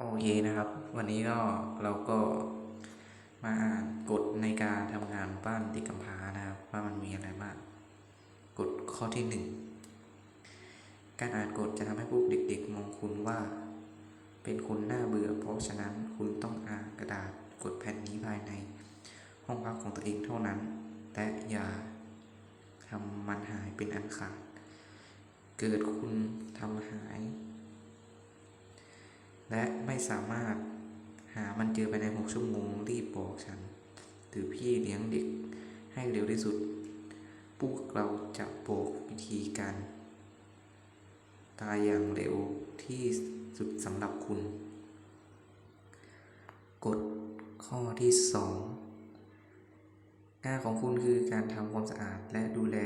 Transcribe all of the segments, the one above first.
โอเคนะครับ วันนี้ก็เราก็มาอ่านกฎในการทำงานบ้านเด็กกำพร้านะครับ ว่ามันมีอะไรบ้างกฎข้อที่หนึ่งการอ่านกฎจะทำให้พวกเด็กๆมองคุณว่า เป็นคนน่าเบื่อ เพราะฉะนั้นคุณต้องอ่านกระดาษกฎแผ่นนี้ภายใน ห้องพักของตัวเองเท่านั้น และอย่าทำมันหายเป็นอันขาดเกิดคุณทำหาย และไม่สามารถหามันเจอภายในหกชั่วโมงรีบบอกฉัน หรือพี่เลี้ยงเด็กให้เร็วที่สุด พวกเราจะบอกวิธีการตายอย่างเร็วที่สุดสำหรับคุณ กฎข้อที่สองงานของคุณคือการทำความสะอาดและดูแล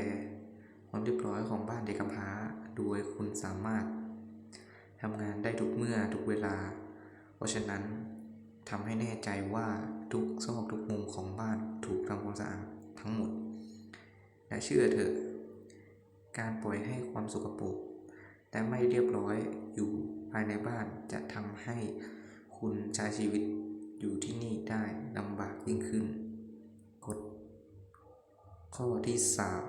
ความเรียบร้อยของบ้านเด็กกำพร้า โดยคุณสามารถ ทำงานได้ทุกเมื่อทุกเวลา เพราะฉะนั้นทำให้แน่ใจว่าทุกซอกทุกมุมของบ้านถูกทำความสะอาดทั้งหมด และเชื่อเถอะ การปล่อยให้ความสกปรกและไม่เรียบร้อยอยู่ภายในบ้านจะทำให้คุณใช้ชีวิตอยู่ที่นี่ได้ลำบากยิ่งขึ้น กฎข้อที่สาม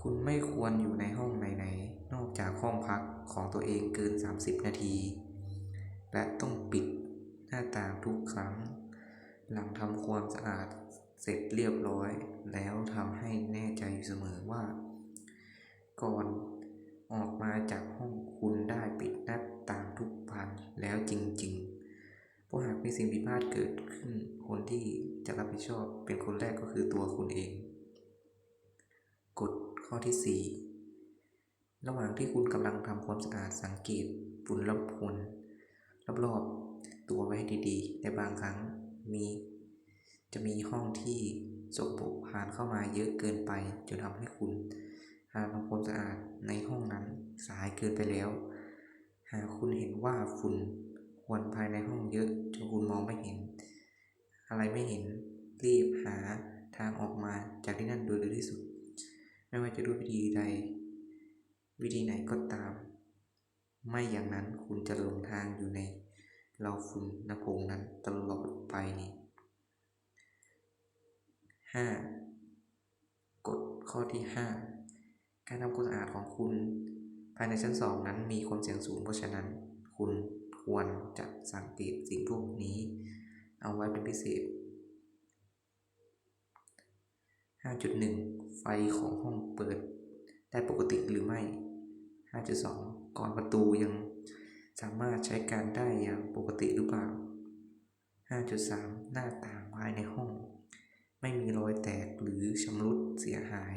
คุณไม่ควรอยู่ในห้องไหนๆ นอกจากห้องพักของตัวเองเกิน 30 นาที และต้องปิดหน้าต่างทุกครั้ง หลังทำความสะอาดเสร็จเรียบร้อย แล้วทำให้แน่ใจอยู่เสมอว่า ก่อนออกมาจากห้องคุณได้ปิดหน้าต่างทุกบานแล้วจริงๆ เพราะหากมีสิ่งผิดพลาดเกิดขึ้น คนที่จะรับผิดชอบเป็นคนแรกก็คือตัวคุณเอง กฎข้อที่ 4 ระหว่างที่คุณกำลังทำความสะอาดสังเกตฝุ่นรบกวนรอบๆตัวไว้ให้ดีๆ แต่บางครั้งมี จะมีห้องที่สกปรกผ่านเข้ามาเยอะเกินไปจนทำให้คุณ หาทำความสะอาดในห้องนั้นสายเกินไปแล้ว หากคุณเห็นว่าฝุ่นควนภายในห้องเยอะจนคุณมองไม่เห็น อะไรไม่เห็นรีบหาทางออกมาจากที่นั่นโดยเร็วที่สุด ไม่ว่าจะด้วยวิธีใด วิธีไหนก็ตาม ไม่อย่างนั้นคุณจะหลงทางอยู่ในเราฝุ่นนภงนั้นตลอดไปห้ากฎข้อที่ห้าการทำความสะอาดของคุณ ภายในชั้นสองนั้นมีความเสี่ยงสูงเพราะฉะนั้น คุณควรจะสังเกตสิ่งพวกนี้ เอาไว้เป็นพิเศษ 5.1 ไฟของห้องเปิดได้ปกติหรือไม่ 5.2 ก่อนประตูยังสามารถใช้การได้อย่างปกติหรือเปล่า 5.3 หน้าต่างภายในห้อง ไม่มีรอยแตกหรือชำรุดเสียหาย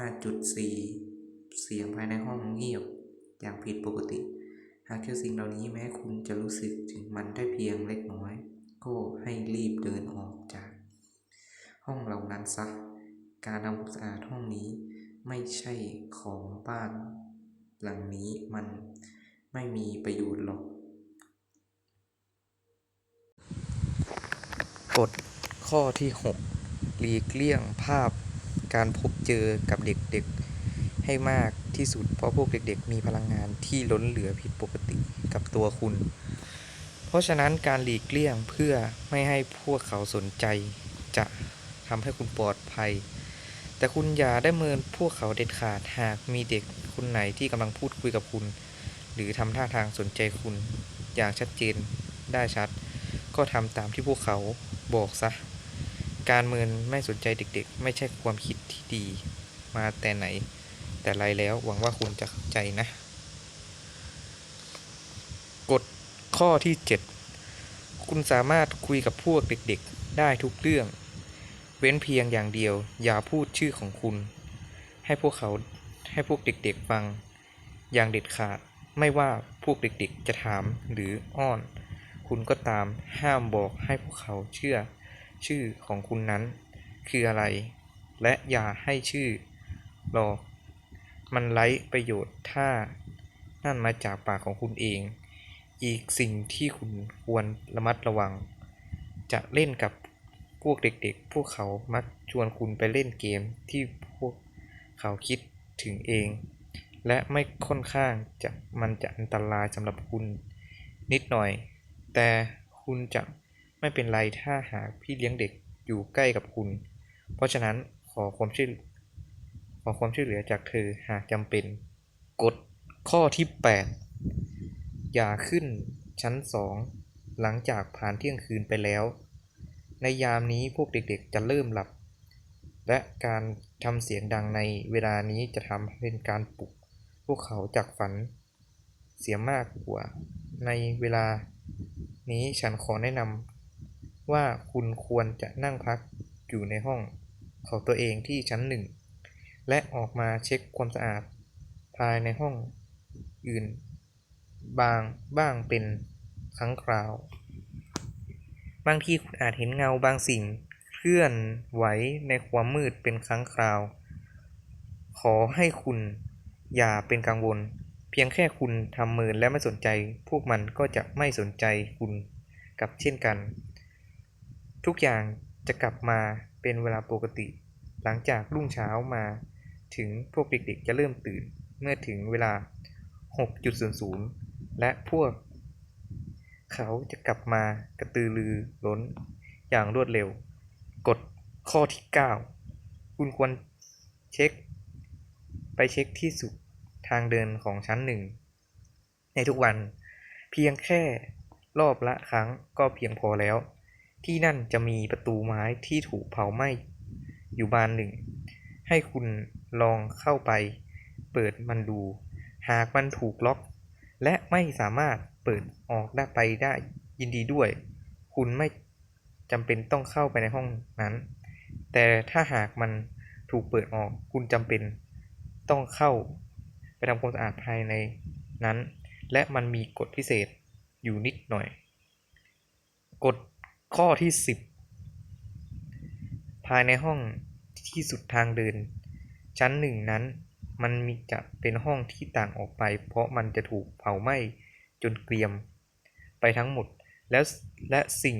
5.4 เสียงภายในห้องเงียบอย่างผิดปกติ หากเจอสิ่งเหล่านี้แม้คุณจะรู้สึกถึงมันได้เพียงเล็กน้อย ก็ให้รีบเดินออกจาก ห้องเหล่านั้นซะ การทำความสะอาดห้องนี้ ไม่ใช่ของบ้าน หลังนี้มันไม่มีประโยชน์หรอก กฎข้อที่ 6 หลีกเลี่ยงภาพการพบเจอกับเด็กๆ ให้มากที่สุด เพราะพวกเด็กๆ มีพลังงานที่ล้นเหลือผิดปกติกับตัวคุณ เพราะฉะนั้นการหลีกเลี่ยงเพื่อไม่ให้พวกเขาสนใจจะทำให้คุณปลอดภัย แต่คุณอย่าได้เมินพวกเขาเด็ดขาดหากมีเด็กคนไหนที่กำลังพูดคุยกับคุณ หรือทำท่าทางสนใจคุณ อย่างชัดเจนได้ชัด ก็ทำตามที่พวกเขาบอกซะ การเมินไม่สนใจเด็กๆ ไม่ใช่ความคิดที่ดีมาแต่ไหน แต่ไรแล้วหวังว่าคุณจะเข้าใจนะกฎข้อที่ 7 คุณสามารถคุยกับพวกเด็กๆ ได้ทุกเรื่อง เว้นเพียงอย่างเดียว อย่าพูดชื่อของคุณ ให้พวกเขาให้พวกเด็กๆฟัง อย่างเด็ดขาด ไม่ว่าพวกเด็กๆจะถามหรืออ้อน คุณก็ตามห้ามบอกให้พวกเขาเชื่อ ชื่อของคุณนั้น คืออะไร และอย่าให้ชื่อหรอก มันไร้ประโยชน์ถ้า นั่นมาจากปากของคุณเอง อีกสิ่งที่คุณควรระมัดระวัง จะเล่นกับ พวกเด็กๆ พวกเขามักชวนคุณไปเล่นเกมที่พวกเขาคิดถึงเอง และไม่ค่อนข้างจะมันจะอันตรายสำหรับคุณนิดหน่อย แต่คุณจะไม่เป็นไรถ้าหากพี่เลี้ยงเด็กอยู่ใกล้กับคุณ เพราะฉะนั้นขอความช่วยขอความช่วยเหลือจากเธอหากจำเป็น กฎข้อที่ 8 อย่าขึ้นชั้นสองหลังจากผ่านเที่ยงคืนไปแล้ว ในยามนี้พวกเด็กๆจะเริ่มหลับ และการทำเสียงดังในเวลานี้จะทำเป็นการปลุก พวกเขาจากฝัน เสียมากกว่า ในเวลานี้ฉันขอแนะนำว่าคุณควรจะนั่งพักอยู่ในห้องของตัวเองที่ชั้นหนึ่ง และออกมาเช็คความสะอาด ภายในห้องอื่น บางบ้างเป็นครั้งคราว บางทีคุณอาจเห็นเงาบางสิ่ง เคลื่อนไหวในความมืดเป็นครั้งคราว ขอให้คุณอย่าเป็นกังวล เพียงแค่คุณทำเมินและไม่สนใจ พวกมันก็จะไม่สนใจคุณกับเช่นกัน ทุกอย่างจะกลับมาเป็นเวลาปกติ หลังจากรุ่งเช้ามาถึงพวกเด็กๆจะเริ่มตื่นเมื่อถึงเวลา 6.00 และพวก เขาจะกลับมากระตือรือร้นอย่างรวดเร็ว กฎข้อที่ 9 คุณควรเช็ค ไปเช็คที่สุดทางเดินของชั้นหนึ่ง ในทุกวันเพียงแค่รอบละครั้งก็เพียงพอแล้ว ที่นั่นจะมีประตูไม้ที่ถูกเผาไหม้อยู่บานหนึ่ง ให้คุณลองเข้าไป เปิดมันดู หากมันถูกล็อก และไม่สามารถเปิดออกได้ไปได้ยินดีด้วย คุณไม่จำเป็นต้องเข้าไปในห้องนั้น แต่ถ้าหากมันถูกเปิดออกคุณจำเป็นต้องเข้าไปทำความสะอาดภายในนั้น และมันมีกฎพิเศษอยู่นิดหน่อย กฎข้อที่ 10 ภายในห้องที่สุดทางเดิน ชั้นหนึ่งนั้น มันมีจะเป็นห้องที่ต่างออกไป เพราะมันจะถูกเผาไหม้จนเกรียม ไปทั้งหมด แล้วและสิ่ง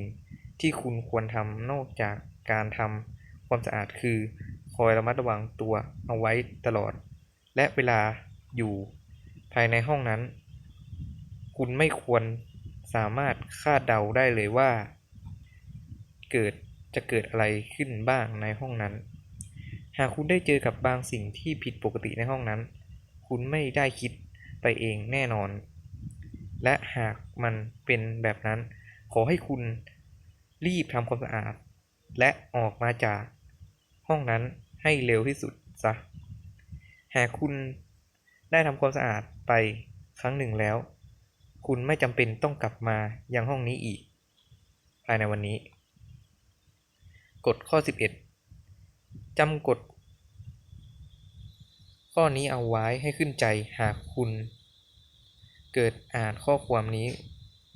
ที่คุณควรทำนอกจากการทำความสะอาดคือ คอยระมัดระวังตัวเอาไว้ตลอด และเวลาอยู่ภายในห้องนั้น คุณไม่ควรสามารถคาดเดาได้เลยว่า เกิดจะเกิดอะไรขึ้นบ้างในห้องนั้น หากคุณได้เจอกับบางสิ่งที่ผิดปกติในห้องนั้น คุณไม่ได้คิดไปเองแน่นอน และหากมันเป็นแบบนั้น ขอให้คุณรีบทำความสะอาด และออกมาจากห้องนั้นให้เร็วที่สุดซะ หากคุณได้ทำความสะอาดไปครั้งหนึ่งแล้ว คุณไม่จำเป็นต้องกลับมายังห้องนี้อีก ภายในวันนี้ กฎข้อ 11 จำกฎข้อนี้เอาไว้ให้ขึ้นใจหากคุณ เกิดอ่านข้อความนี้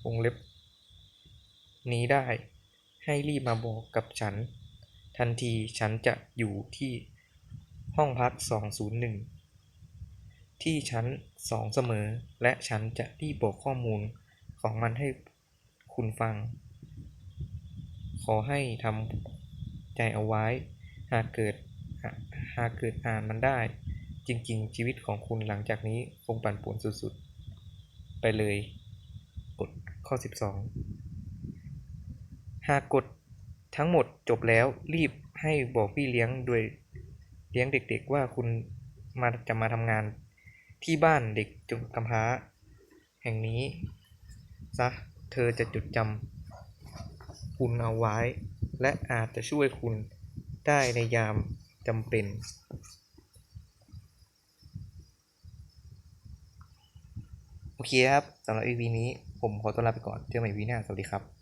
วงเล็บ นี้ได้ให้รีบมาบอกกับฉัน ทันทีฉันจะอยู่ที่ห้องพัก 201 ที่ชั้น 2 เสมอ และฉันจะรีบบอกข้อมูลของมันให้คุณฟัง ขอให้ทำใจเอาไว้ หากเกิดหากเกิดอ่านมันได้ จริง ๆ ชีวิตของคุณหลังจากนี้คงปั่นป่วนสุดๆ ไปเลยกฎข้อ 12 หากกฎทั้งหมดจบแล้วรีบให้บอกพี่เลี้ยงโดยเลี้ยงเด็กๆว่าคุณมาจะมาทำงานที่บ้านเด็กจงกำพร้า แห่งนี้ซะเธอจะจดจำคุณเอาไว้ และอาจจะช่วยคุณ ได้ในยามจำเป็น โอเคครับสำหรับ EP นี้ผมขอตัวลาไปก่อน เจอกันใหม่วีหน้า สวัสดีครับ